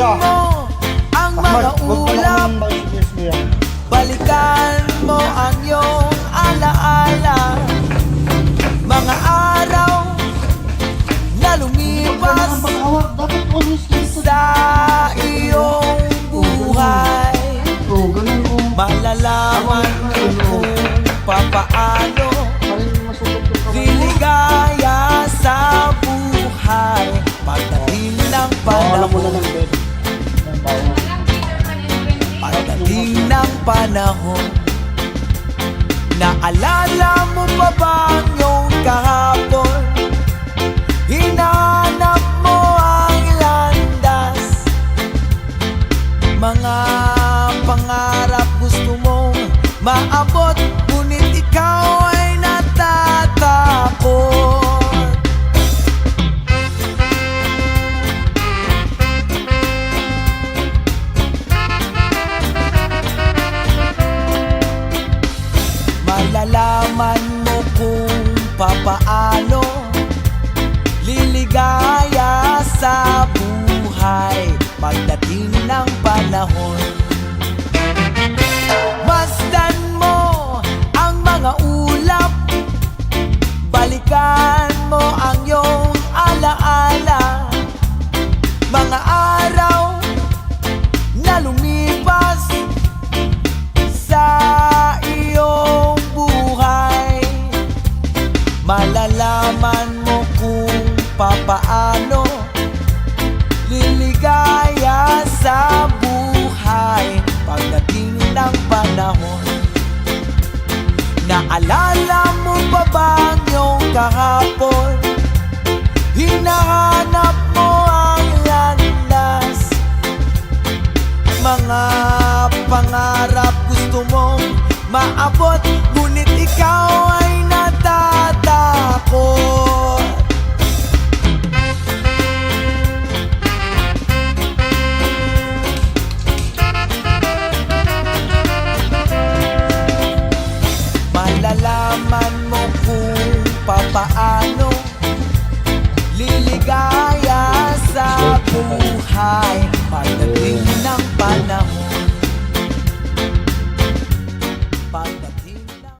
kuya. mo ang Ahmad, mga huwag ka ulap mo yan. Balikan mo ang iyong alaala Mga araw na lumipas Pag-awak, dapat always dito. sa iyong buhay Oh, ganun. Malalaman mo kung papaano panahon. Naalala mo pa ba ang iyong kahapon? Hinanap mo ang landas. Mga pangarap gusto mong maabot Malalaman mo kung papaano Liligaya sa buhay Pagdating ng panahon Naalala mo pa ba ang iyong kahapon? Hinahanap mo ang landas mga pangarap gusto mong maabot Ngunit ikaw ay